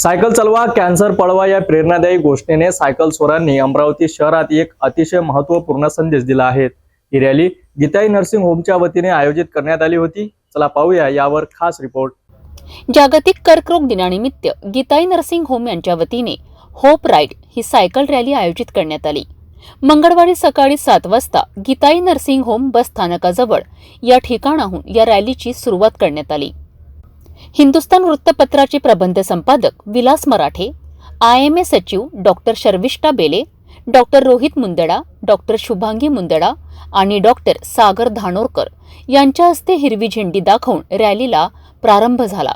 Cycle चालवा cancer पळवा या प्रेरणादायी गोष्टीने सायकल स्वरांनी अमरावती शहरात एक अतिशय महत्त्वपूर्ण संदेश दिला आहे. ही रॅली गीताई नर्सिंग होमच्या वतीने आयोजित करण्यात आली होती. चला पाहूया यावर खास रिपोर्ट. जागतिक कर्करोग दिनानिमित्त गीताई नर्सिंग होम यांच्या वतीने होप राईड ही सायकल रॅली आयोजित करण्यात आली. मंगळवारी सकाळी सात वाजता गीताई नर्सिंग होम बस स्थानकाजवळ या ठिकाणाहून या रॅलीची सुरुवात करण्यात आली. हिंदुस्तान वृत्तपत्राचे प्रबंध संपादक Vilas Marathe I M A सचिव doctor Sharvishtha Bele doctor Rohit Mundada doctor Shubhangi Mundada आणि डॉक्टर सागर धानोरकर यांच्या हस्ते हिरवी झेंडी दाखवून रॅलीला प्रारंभ झाला.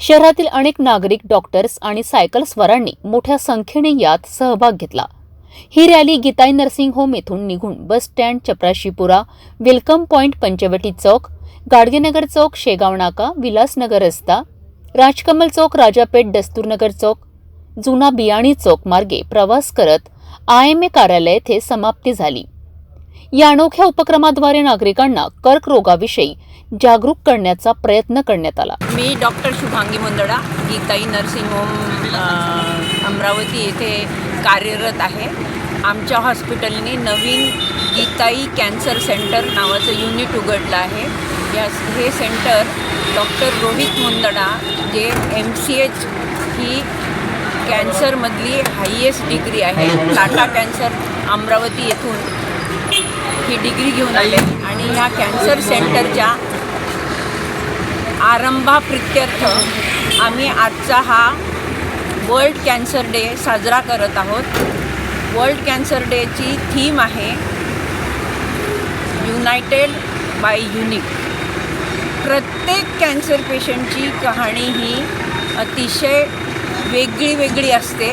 शहरातील अनेक नागरिक डॉक्टर्स आणि सायकलस्वारांनी मोठ्या संख्येने यात सहभाग घेतला. ही रॅली गीताई नर्सिंग होम येथून निघून bus stand Chaprashipura welcome point Panchavati चौक गाडगेनगर चौक शेगाव नाका विलासनगर रस्ता राजकमल चौक राजापेठ दस्तूरनगर चौक जुना बियाणी चौक मार्गे प्रवास करत आय एम ए कार्यालय येथे समाप्ती झाली. या अनोख्या उपक्रमाद्वारे नागरिकांना कर्करोगाविषयी जागरूक करण्याचा प्रयत्न करण्यात आला. मी doctor Shubhangi Mundada Geetai nursing home Amravati येथे कार्यरत आहे. आमच्या हॉस्पिटलने नवीन गीताई कॅन्सर सेंटर नावाचं युनिट उघडलं आहे. या हे सेंटर डॉक्टर रोहित मुंदडा जे एम सी एच ही कॅन्सरमधली हायेस्ट डिग्री आहे. टाटा कॅन्सर अमरावती येथून ही डिग्री घेऊन आले. आणि ह्या कॅन्सर सेंटरच्या आरंभाप्रित्यर्थ आम्ही आजचा हा वर्ल्ड कॅन्सर डे साजरा करत आहोत. वर्ल्ड कॅन्सर डेची थीम आहे युनायटेड बाय युनिक प्रत्येक कॅन्सर पेशंटची कहाणी ही अतिशय वेगळी वेगळी असते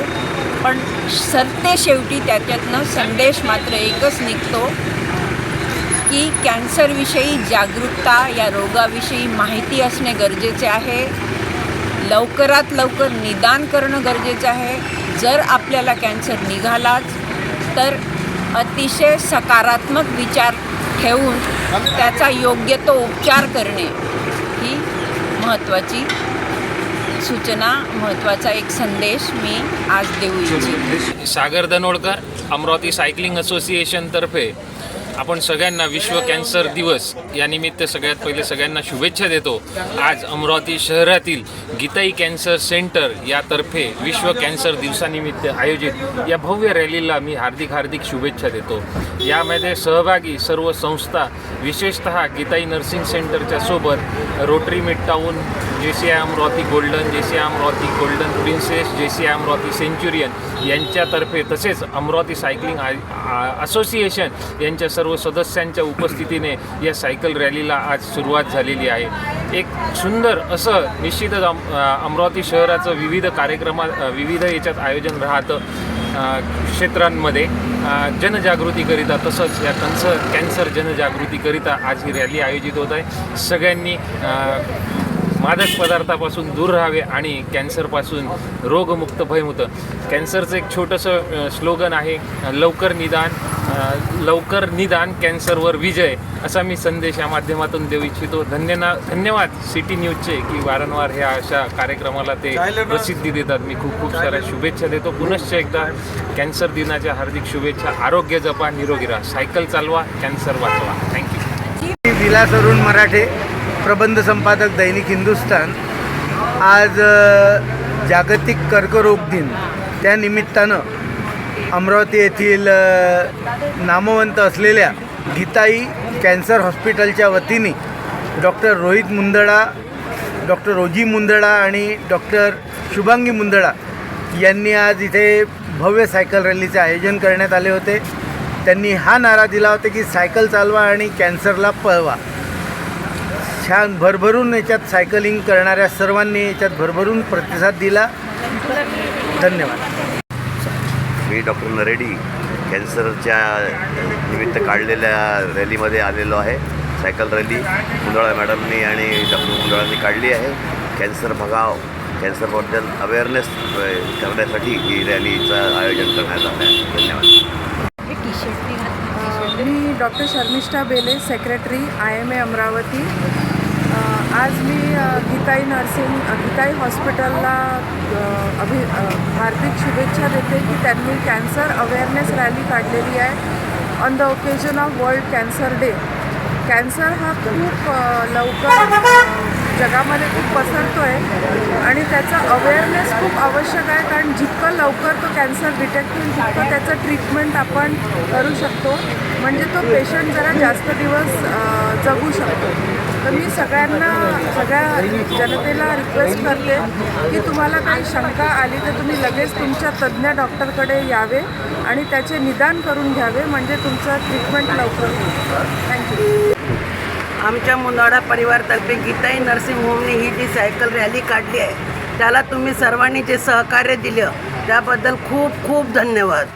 पण सरते शेवटी त्याच्यातनं संदेश मात्र एकच निघतो की कॅन्सरविषयी जागरूकता या रोगाविषयी माहिती असणे गरजेचे आहे. लवकरात लवकर निदान करणं गरजेचं आहे. जर आपल्याला कॅन्सर निघालाच तर अतिशय सकारात्मक विचार ठेवून त्याचा योग्य तो उपचार करणे ही महत्त्वाची सूचना महत्त्वाचा एक संदेश मी आज देऊ इच्छिते. सागर दनोडकर अमरावती सायकलिंग असोसिएशनतर्फे आपण सगळ्यांना विश्व कॅन्सर दिवस या निमित्त सगळ्यात पहिले सगळ्यांना शुभेच्छा देतो. आज अमरावती शहरातील गीताई कॅन्सर सेंटर यातर्फे विश्व कॅन्सर दिवसानिमित्त आयोजित या भव्य रॅलीला मी हार्दिक हार्दिक शुभेच्छा देतो. यामध्ये सहभागी सर्व संस्था विशेषतः गीताई नर्सिंग सेंटरच्या सोबत Rotary Midtown J C I Amravati Golden J C I Amravati Golden Princess J C I Amravati Centurion यांच्यातर्फे तसेच अमरावती सायकलिंग असोसिएशन यांच्या सर्व सर्व सदस्यांच्या उपस्थितीने या सायकल रॅलीला आज सुरुवात झालेली आहे. एक सुंदर असं निश्चितच अम अमरावती शहराचं विविध कार्यक्रमा विविध याच्यात आयोजन राहतं क्षेत्रांमध्ये. जनजागृतीकरिता तसंच या कन्सर कॅन्सर जनजागृतीकरिता आज ही रॅली आयोजित होत आहे. सगळ्यांनी मादक पदार्थापासून दूर राहावे आणि कॅन्सरपासून रोगमुक्त भयमुक्त कॅन्सरचं एक छोटंसं स्लोगन आहे लवकर निदान लवकर निदान कॅन्सरवर विजय असा मी संदेश या माध्यमातून देऊ इच्छितो. धन्यवाद धन्यवाद सिटी न्यूजचे की वारंवार ह्या अशा कार्यक्रमाला ते प्रसिद्धी देतात. मी खूप खूप साऱ्या शुभेच्छा देतो. पुनश्च एकदा कॅन्सर दिनाच्या हार्दिक शुभेच्छा. आरोग्य जपा निरोगी राहा. सायकल चालवा कॅन्सर वाचवा. Thank you Vilas Arun Marathe. प्रबंध संपादक दैनिक हिंदुस्तान आज जागतिक कर्करोग दिन. त्या निमित्तानं अमरावती येथील नामवंत असलेल्या गीताई कॅन्सर हॉस्पिटलच्या वतीने डॉक्टर रोहित मुंदडा डॉक्टर रोजी मुंदडा आणि डॉक्टर शुभांगी मुंदडा यांनी आज इथे भव्य सायकल रॅलीचे आयोजन करण्यात आले होते. त्यांनी हा नारा दिला होता की सायकल चालवा आणि कॅन्सरला पळवा. छान भरभरून याच्यात सायकलिंग करणाऱ्या सर्वांनी याच्यात भरभरून प्रतिसाद दिला. धन्यवाद. मी डॉक्टर नरेडी कॅन्सरच्या निमित्त काढलेल्या रॅलीमध्ये आलेलो आहे. सायकल रॅली मुंदळा मॅडमनी आणि डॉक्टर मुंदळांनी काढली आहे. कॅन्सर भगाव कॅन्सरबद्दल अवेअरनेस करण्यासाठी ही रॅलीचं आयोजन करण्यात आलं आहे. धन्यवाद. मी doctor Sharmishtha Bele secretary I M A Amravati. आज मी गीताई नर्सिंग गीताई हॉस्पिटलला अभि हार्दिक शुभेच्छा देते की त्यांनी कॅन्सर अवेअरनेस रॅली काढलेली आहे. On the occasion of world cancer day. Cancer हा खूप लवकर जगामध्ये खूप पसरतो आहे आणि त्याचा अवेअरनेस खूप आवश्यक आहे कारण जितकं लवकर तो कॅन्सर डिटेक्ट होईल तितकं त्याचं ट्रीटमेंट आपण करू शकतो. म्हणजे तो पेशंट जरा जास्त दिवस जगू शकतो. तर मी सगळ्यांना सगळ्या जनतेला रिक्वेस्ट करते की तुम्हाला काही शंका आली तर तुम्ही लगेच तुमच्या तज्ज्ञ डॉक्टरकडे यावे आणि त्याचे निदान करून घ्यावे म्हणजे तुमचं ट्रीटमेंट लवकर होईल. थँक्यू आमच्या मुंदाडा परिवारतर्फे गीताई नर्सिंग होमने ही जी सायकल रॅली काढली आहे त्याला तुम्ही सर्वांनी जे सहकार्य दिलं त्याबद्दल खूप खूप धन्यवाद.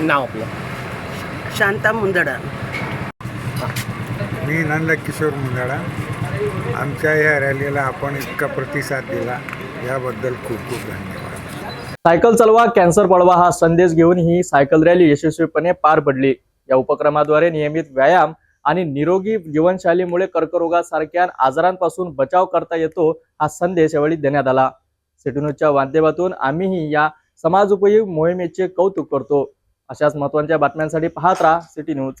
नाव आपलं? शांता मुंदडा. मी नंदकिशोर मुंदाळा आमच्या या रॅलीला आपण इतका प्रतिसाद दिला याबद्दल खूप खूप धन्यवाद. सायकल चलवा कॅन्सर पळवा हा संदेश घेऊन ही सायकल रॅली यशस्वीपणे पार पडली. या उपक्रमाद्वारे नियमित व्यायाम आणि निरोगी जीवनशैलीमुळे कर्करोगासारख्या आजारांपासून बचाव करता येतो हा संदेश यावेळी देण्यात आला. सिटीनूजच्या माध्यमातून आम्हीही या समाजोपयोगी मोहिमेचे कौतुक करतो. अशाच महत्त्वाच्या बातम्यांसाठी पाहत राहा सिटी न्यूज.